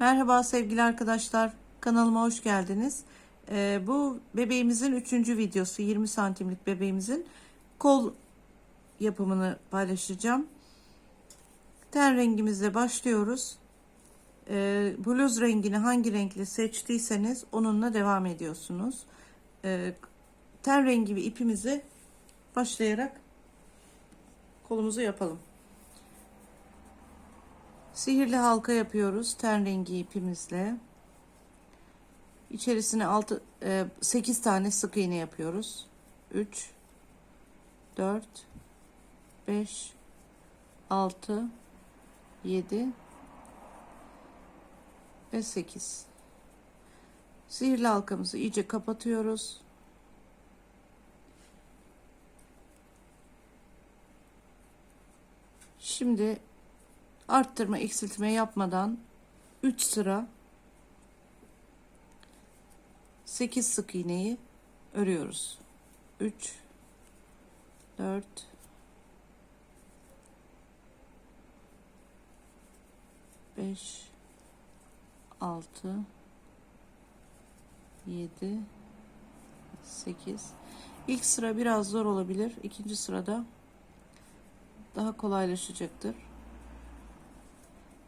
Merhaba sevgili arkadaşlar. Kanalıma hoş geldiniz. Ee, bu bebeğimizin üçüncü videosu. 20 santimlik bebeğimizin kol yapımını paylaşacağım. Ten rengimizle başlıyoruz. Ee, bluz rengini hangi renkli seçtiyseniz onunla devam ediyorsunuz. Ee, ten rengi ipimizi başlayarak kolumuzu yapalım. Sihirli halka yapıyoruz ten rengi ipimizle. İçerisine 6 8 tane sık iğne yapıyoruz. 3 4 5 6 7 ve 8. Sihirli halkamızı iyice kapatıyoruz. Şimdi arttırma eksiltme yapmadan 3 sıra 8 sık iğneyi örüyoruz. 3 4 5 6 7 8 İlk sıra biraz zor olabilir. İkinci sırada daha kolaylaşacaktır.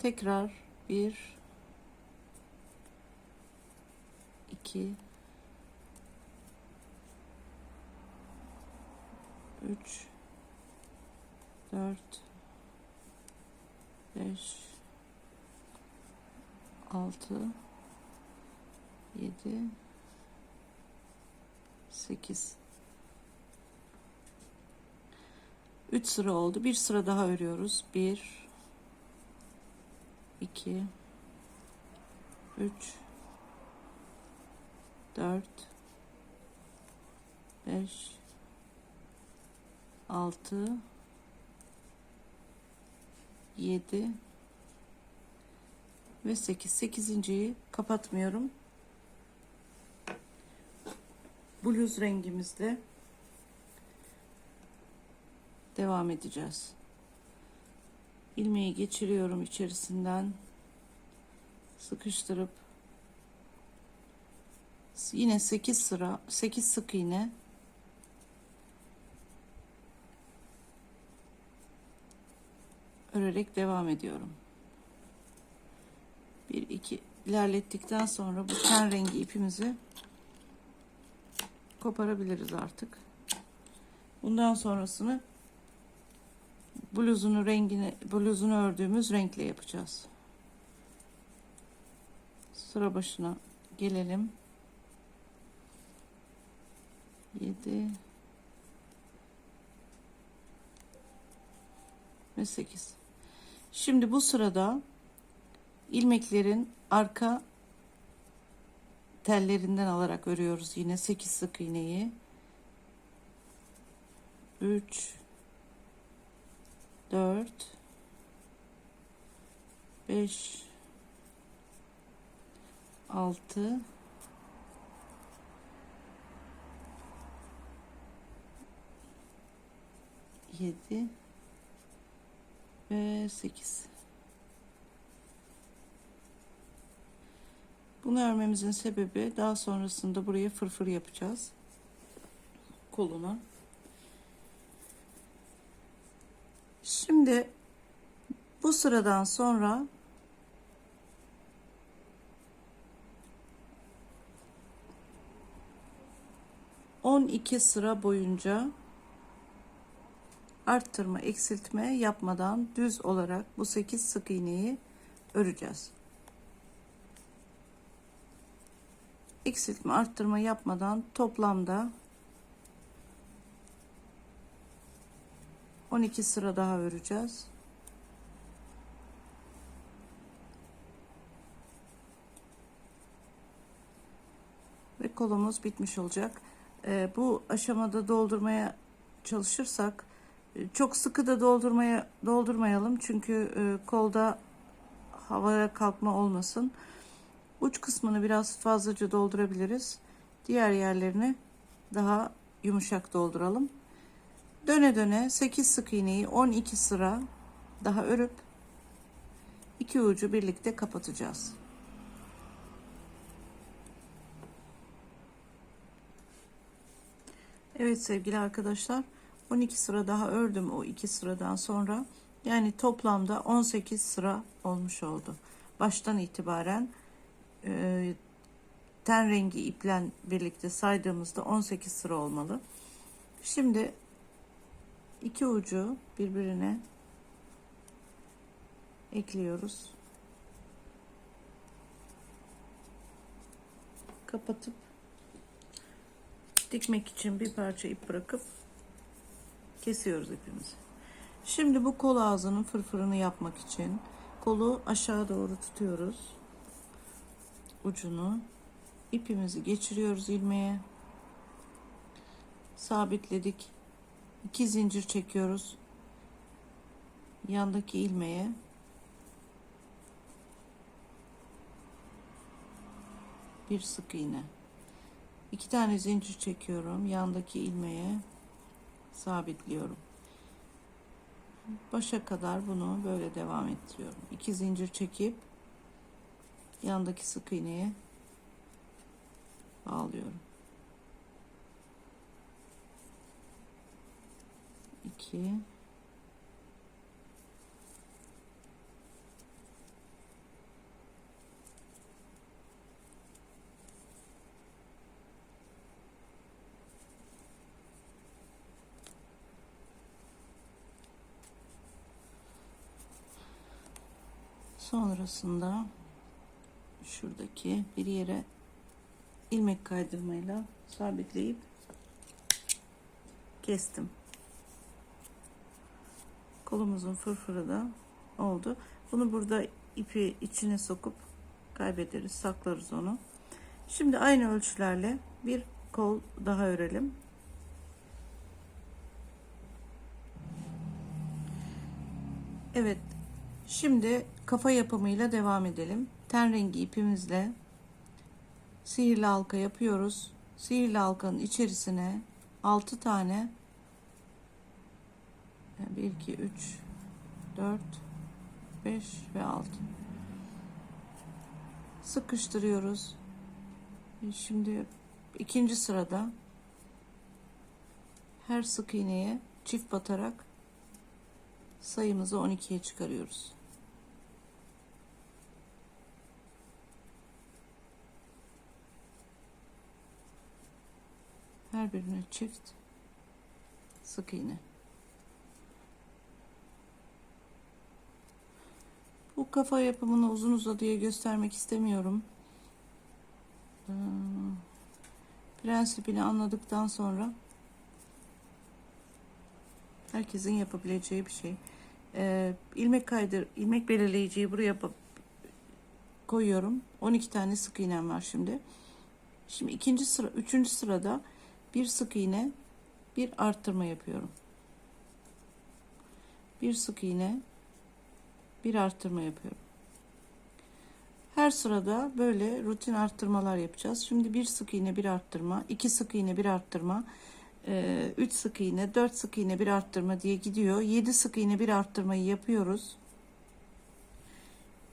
Tekrar bir, iki, üç, dört, beş, altı, yedi, sekiz. Üç sıra oldu. Bir sıra daha örüyoruz. Bir, 2 3 4 5 6 7 ve 8 8.yi kapatmıyorum. Bluz rengimizle devam edeceğiz ilmeği geçiriyorum içerisinden sıkıştırıp yine 8 sıra 8 sık iğne örerek devam ediyorum. 1 2 ilerlettikten sonra bu ten rengi ipimizi koparabiliriz artık. Bundan sonrasını bluzunu rengini bluzunu ördüğümüz renkle yapacağız. Sıra başına gelelim. 7 ve 8. Şimdi bu sırada ilmeklerin arka tellerinden alarak örüyoruz yine 8 sık iğneyi. 3 4 5 6 7 ve 8 Bunu örmemizin sebebi daha sonrasında buraya fırfır yapacağız. Koluna. Şimdi bu sıradan sonra on iki sıra boyunca arttırma eksiltme yapmadan düz olarak bu 8 sık iğneyi öreceğiz. Eksiltme arttırma yapmadan toplamda 12 sıra daha öreceğiz. Ve kolumuz bitmiş olacak. Ee, bu aşamada doldurmaya çalışırsak e, çok sıkı da doldurmaya doldurmayalım çünkü e, kolda havaya kalkma olmasın. Uç kısmını biraz fazlaca doldurabiliriz. Diğer yerlerini daha yumuşak dolduralım. Döne döne 8 sık iğneyi 12 sıra daha örüp iki ucu birlikte kapatacağız. Evet sevgili arkadaşlar 12 sıra daha ördüm o iki sıradan sonra yani toplamda 18 sıra olmuş oldu. Baştan itibaren e, ten rengi iplen birlikte saydığımızda 18 sıra olmalı. Şimdi iki ucu birbirine ekliyoruz. Kapatıp dikmek için bir parça ip bırakıp kesiyoruz ipimizi. Şimdi bu kol ağzının fırfırını yapmak için kolu aşağı doğru tutuyoruz. Ucunu ipimizi geçiriyoruz ilmeğe. Sabitledik. İki zincir çekiyoruz. Yandaki ilmeğe bir sık iğne. İki tane zincir çekiyorum. Yandaki ilmeğe sabitliyorum. Başa kadar bunu böyle devam ettiriyorum. İki zincir çekip yandaki sık iğneye bağlıyorum. 2 Sonrasında şuradaki bir yere ilmek kaydırmayla sabitleyip kestim. Kolumuzun fırfırı da oldu. Bunu burada ipi içine sokup kaybederiz, saklarız onu. Şimdi aynı ölçülerle bir kol daha örelim. Evet. Şimdi kafa yapımıyla devam edelim. Ten rengi ipimizle sihirli halka yapıyoruz. Sihirli halkanın içerisine 6 tane 1 2 3 4 5 ve 6 sıkıştırıyoruz. Şimdi ikinci sırada her sık iğneye çift batarak sayımızı 12'ye çıkarıyoruz. Her birine çift sık iğne. Kafa yapımını uzun uzadıya göstermek istemiyorum. Ee, prensibini anladıktan sonra herkesin yapabileceği bir şey. Ee, ilmek kaydır, ilmek belirleyiciyi buraya koyuyorum. 12 tane sık iğnem var şimdi. Şimdi ikinci sıra, üçüncü sırada bir sık iğne, bir arttırma yapıyorum. Bir sık iğne, bir arttırma yapıyorum. Her sırada böyle rutin arttırmalar yapacağız. Şimdi bir sık iğne, bir arttırma, iki sık iğne, bir arttırma, e, üç sık iğne, dört sık iğne, bir arttırma diye gidiyor. Yedi sık iğne, bir arttırmayı yapıyoruz.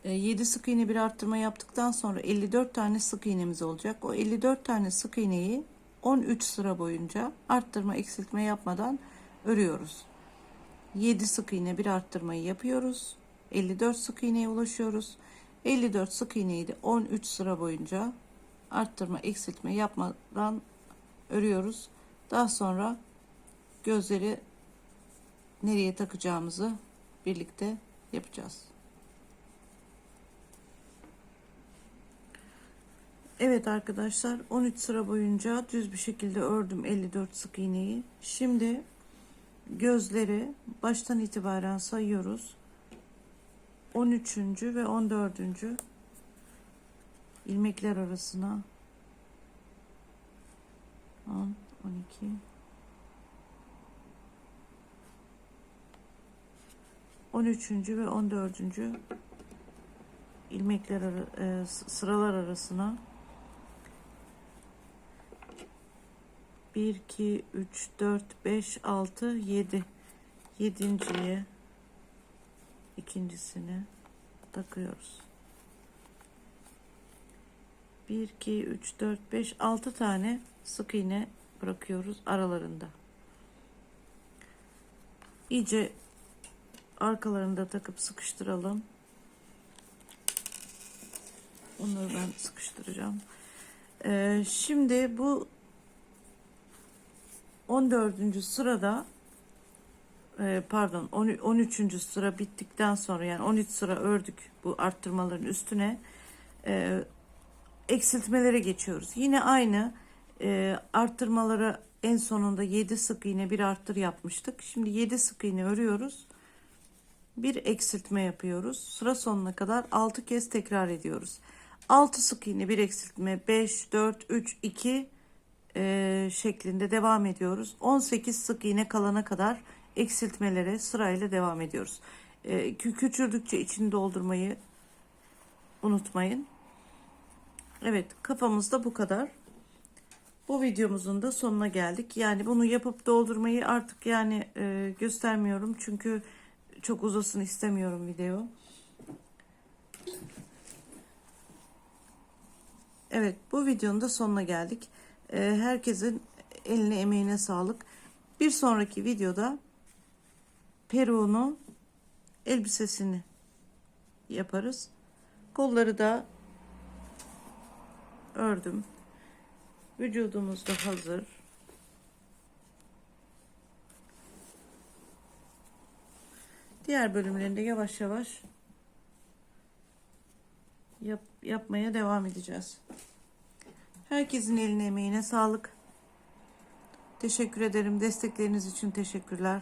7 sık iğne bir arttırma yaptıktan sonra 54 tane sık iğnemiz olacak. O 54 tane sık iğneyi 13 sıra boyunca arttırma eksiltme yapmadan örüyoruz. 7 sık iğne bir arttırmayı yapıyoruz. 54 sık iğneye ulaşıyoruz. 54 sık iğneyi de 13 sıra boyunca arttırma eksiltme yapmadan örüyoruz. Daha sonra gözleri nereye takacağımızı birlikte yapacağız. Evet arkadaşlar 13 sıra boyunca düz bir şekilde ördüm 54 sık iğneyi. Şimdi gözleri baştan itibaren sayıyoruz. 13. ve 14. ilmekler arasına 10 12 13. ve 14. ilmekler e, sıralar arasına 1 2 3 4 5 6 7 yedinciye ikincisini takıyoruz. 1 2 3 4 5 6 tane sık iğne bırakıyoruz aralarında. İyice arkalarında takıp sıkıştıralım. Onları ben sıkıştıracağım. Ee, şimdi bu 14. sırada pardon 13 13. sıra bittikten sonra yani 13 sıra ördük bu arttırmaların üstüne e, eksiltmelere geçiyoruz. Yine aynı e, arttırmalara en sonunda 7 sık iğne bir arttır yapmıştık. Şimdi 7 sık iğne örüyoruz. Bir eksiltme yapıyoruz. Sıra sonuna kadar 6 kez tekrar ediyoruz. 6 sık iğne bir eksiltme 5 4 3 2 e, şeklinde devam ediyoruz. 18 sık iğne kalana kadar eksiltmelere sırayla devam ediyoruz. E, kü- küçüldükçe içini doldurmayı unutmayın. Evet kafamızda bu kadar. Bu videomuzun da sonuna geldik. Yani bunu yapıp doldurmayı artık yani e, göstermiyorum. Çünkü çok uzasın istemiyorum video. Evet bu videonun da sonuna geldik. E, herkesin eline emeğine sağlık. Bir sonraki videoda peruğunu elbisesini yaparız. Kolları da ördüm. Vücudumuz da hazır. Diğer bölümlerinde yavaş yavaş yap, yapmaya devam edeceğiz. Herkesin eline emeğine sağlık. Teşekkür ederim. Destekleriniz için teşekkürler.